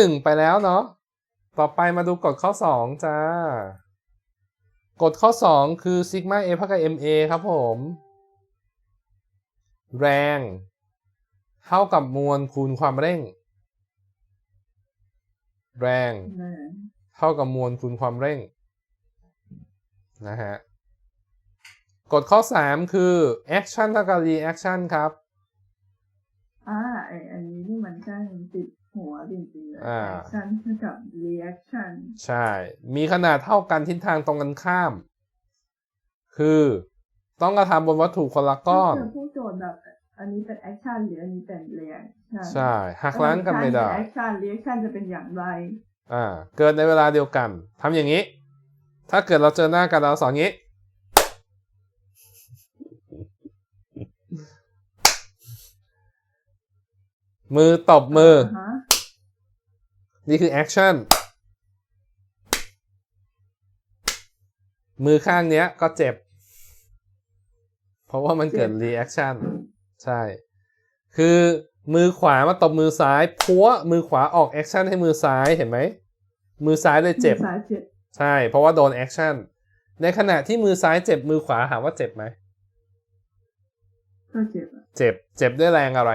หนึ่งไปแล้วเนาะ ต่อไปมาดูกฎข้อสองจ้า กฎข้อสองคือซิกมาเท่ากับ ma ครับผม แรง เท่ากับมวลคูณความเร่ง แรง เท่ากับมวลคูณความเร่ง นะฮะ กฎข้อ 3 คือ action เท่ากับ reaction ครับ อ่าไออันนี้นี่มันใช่ติด หัวจริงๆเลยอ่า action เท่ากับ reaction ใช่ มีขนาดเท่ากันทิศทางตรงกันข้าม คือต้องกระทำบนวัตถุคนละก้อนถ้าเธอพูดโจทย์แบบอันนี้เป็น action หรืออันนี้เป็น reaction ใช่หักล้างกันไม่ได้ถ้า action reaction จะเป็นอย่างไร อ่า เกิดในเวลาเดียวกันทำอย่างนี้ ถ้าเกิดเราเจอหน้ากันเราสอนงี้มือตบมือฮะ นี่คือ action มือข้างเนี้ยก็เจ็บ เพราะว่ามันเกิด reaction ใช่ คือมือขวามาตบมือซ้าย พัวมือขวาออก action ให้มือซ้ายเห็นไหม มือซ้ายเลยเจ็บมือซ้ายเจ็บใช่ เพราะว่าโดน action ในขณะที่มือซ้ายเจ็บมือขวาถามว่าเจ็บไหม ก็เจ็บอะเจ็บ เจ็บด้วยแรงอะไร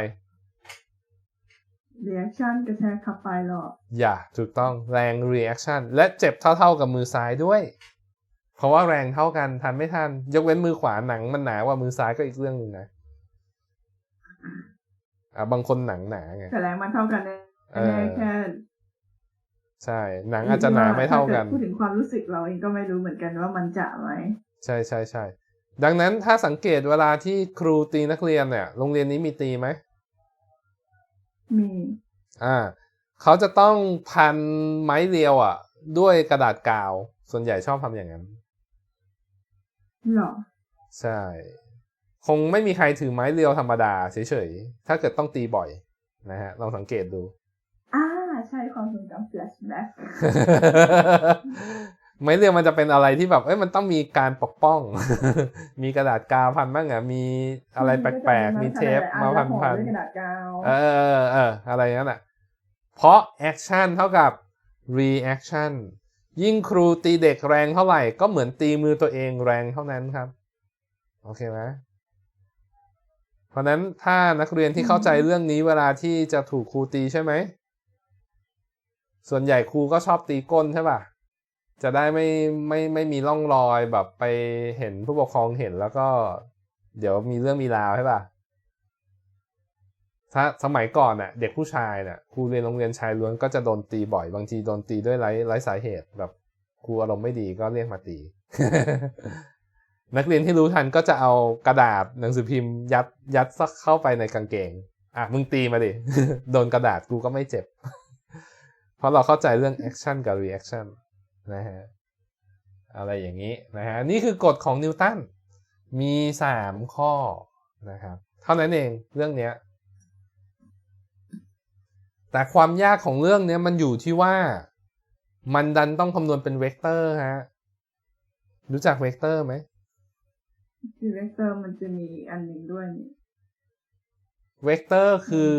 reaction กระแทกขับไปหรอกอย่าถูกต้องแรง reaction และเจ็บเท่า ๆกับมือซ้ายด้วย เพราะว่าแรงเท่ากันทันไม่ทัน ยกเว้นมือขวาหนังมันหนากว่ามือซ้ายก็อีกเรื่องหนึ่งนะอะบางคนหนังหนาไงแต่แรงมันเท่ากันแน่เออแค่ใช่ หนังอาจจะหนาไม่เท่ากันถ้กิดพูดถึงความรู้สึกเราเองก็ไม่รู้เหมือนกันว่ามันจะไหมใช่ใช่ใช่ดังนั้นถ้าสังเกตเวลาที่ครูตีนักเรียนเนี่ย โรงเรียนนี้มีตีไหม มีอ่าเขาจะต้องพันไม้เรียวอะ ด้วยกระดาษกาว ส่วนใหญ่ชอบทำอย่างนั้นหรอใช่ คงไม่มีใครถือไม้เรียวธรรมดาเฉยๆ ถ้าเกิดต้องตีบ่อย นะฮะ ลองสังเกตดู อ่า ใช่ความทรงจำ flashback ไม้เรียวมันจะเป็นอะไรที่แบบเอ้ยมันต้องมีการปกป้อง มีกระดาษกาวพันบ้างอะมีอะไรแปลกๆมีเทปมาพันพัพันนด้วยกระดาษกาวเออเออเอออะไรนั้นอะเพราะ action เท่ากับ reaction ยิ่งครูตีเด็กแรงเท่าไหร่ ก็เหมือนตีมือตัวเองแรงเท่านั้นครับ โอเคไหมเพราะนั้นถ้านักเรียนที่เข้าใจเรื่องนี้เวลาที่จะถูกครูตีใช่ไหม ส่วนใหญ่ครูก็ชอบตีก้นใช่ป่ะ จะได้ไม่ไม่ไม่มีร่องรอยแบบไปเห็นผู้ปกครองเห็นแล้วก็ เดี๋ยวมีเรื่องมีราวใช่ป่ะถ้าสมัยก่อนน่ะเด็กผู้ชายน่ะครูเรียนโรงเรียนชายล้วนก็จะโดนตีบ่อย บางทีโดนตีด้วยไร้ไร้สาเหตุแบบครูอารมณ์ไม่ดีก็เรียกมาตี นักเรียนที่รู้ทันก็จะเอากระดาษหนังสือพิมพ์ยัดยัดซักเข้าไปในกางเกงอะมึงตีมาดิโดนกระดาษกูก็ไม่เจ็บ เพราะเราเข้าใจเรื่อง action กับ reaction นะฮะอะไรอย่างนี้นะฮะนี่คือกฎของนิวตันมีสามข้อนะครับเท่านั้นเองเรื่องเนี้ยแต่ความยากของเรื่องเนี้ยมันอยู่ที่ว่ามันดันต้องคำนวณเป็นเวกเตอร์ฮะรู้จักเวกเตอร์ไหมคือ vector มันจะมีอีกอันหนึ่งด้วยนี่เวกเตอร์คือ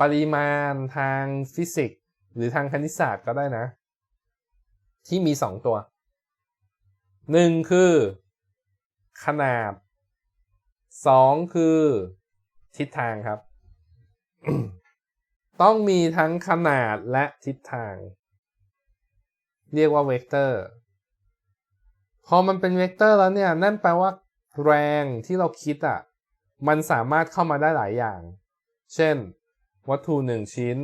ปริมาณทางฟิสิกส์หรือทางคณิตศาสตร์ก็ได้นะ ที่มีสองตัวหนึ่งคือ ขนาดสองคือ ทิศทางครับ ต้องมีทั้งขนาดและทิศทาง เรียกว่าเวกเตอร์ พอมันเป็นเวกเตอร์แล้วเนี่ย นั่นแปลว่าแรงที่เราคิดอะ่ะ มันสามารถเข้ามาได้หลายอย่าง เช่น วัตถุหนึ่งชิ้น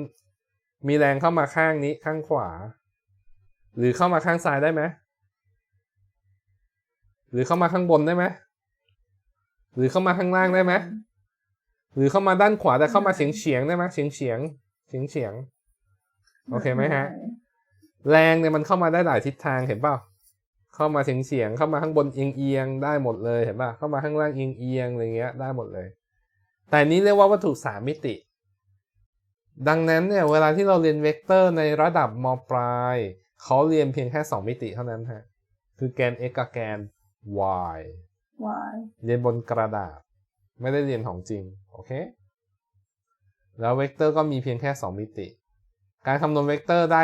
มีแรงเข้ามาข้างนี้ข้างขวา หรือเข้ามาข้างซ้ายได้ไหมหรือเข้ามาข้างบนได้ไหมหรือเข้ามาข้างล่างได้ไหมหรือเข้ามาด้านขวาแต่เข้ามาเฉียงเฉียงๆได้ไหมเฉียงเฉียงเฉียงเฉียงๆโอเคไหมฮะ แรงเนี่ยมันเข้ามาได้หลายทิศทางเห็นเปล่าเข้ามาเฉียงเฉียงๆเข้ามาข้างบนเอียงเอียงๆได้หมดเลยเห็นป่ะเข้ามาข้างล่างเอียงเอียงๆอะไรเงี้ยได้หมดเลย แต่นี้เรียกว่าวัตถุสามมิติ ดังนั้นเนี่ยเวลาที่เราเรียนเวกเตอร์ในระดับมปลาย เขาเรียนเพียงแค่สองมิติเท่านั้นฮะ คือแกน x กับแกน y y เรียนบนกระดาษ ไม่ได้เรียนของจริง โอเค แล้วเวกเตอร์ก็มีเพียงแค่2มิติ การคำนวณเวกเตอร์ได้